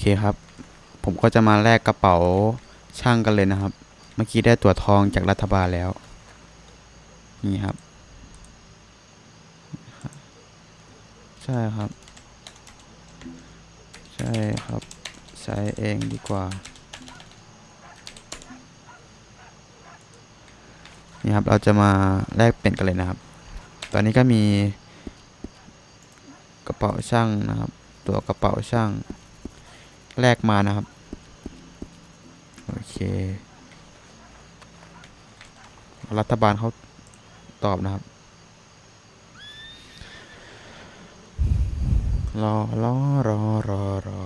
เคครับ ผมก็จะมาแลกกระเป๋าช่างกันเลยนะครับ เมื่อกี้ได้ตั๋วทองจากรัฐบาลแล้ว นี่ครับ ใช่ครับ ใช่ครับ ใช้เองดีกว่า นี่ครับ เราจะมาแลกเปลี่ยนกันเลยนะครับ ตอนนี้ก็มีกระเป๋าช่างนะครับ ตัวกระเป๋าช่าง แลกมานะครับ โอเค รัฐบาลเขาตอบนะครับ รอรอรอรอรอ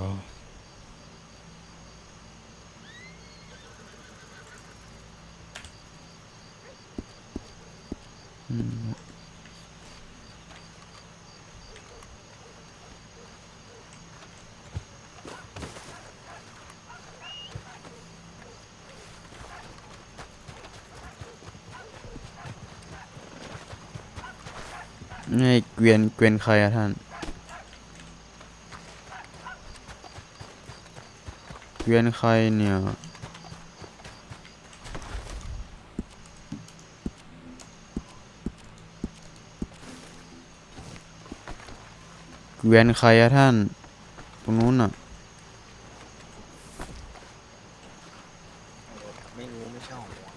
อืม นี่เกวียนเกวียนใครอะท่าน เกวียนใครเนี่ย เกวียนใครอะท่าน ตรงนู้นอะไม่รู้ไม่ใช่ของผม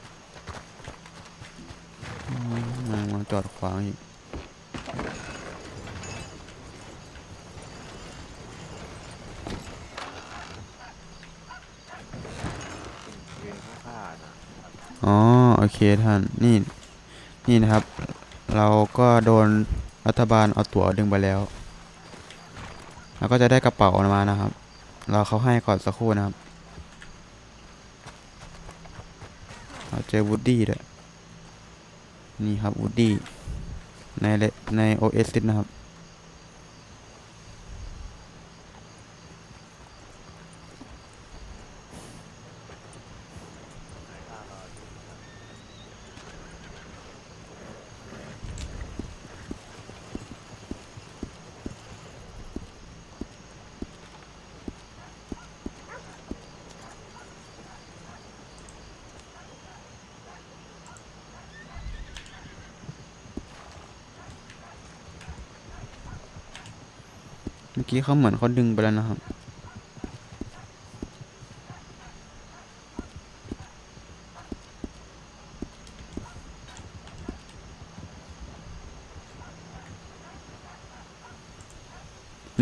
อืมมามาจอดขวางอีก เรียนข้านะอ๋อโอเคท่านนี่นี่นะครับ เราก็โดนรัฐบาลเอาตั๋วดึงไปแล้วเราก็จะได้กระเป๋ามานะครับ เราเขาให้ก่อนสักครู่นะครับเราเจอวูดดี้ด้วยนี่ครับวูดดี้ในเลใน OS นะครับ กี้เขาเหมือนเขาดึงไปแล้วนะครับ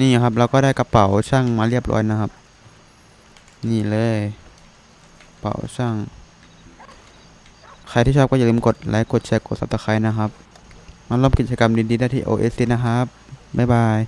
นี่ครับเราก็ได้กระเป๋าช่างมาเรียบร้อยนะครับ นี่เลยกระเป๋าช่าง ใครที่ชอบก็อย่าลืมกดไลค์กดแชร์กด subscribe นะครับ มาร่วมกิจกรรมดีๆได้ที่ OS นะครับ บ๊ายบาย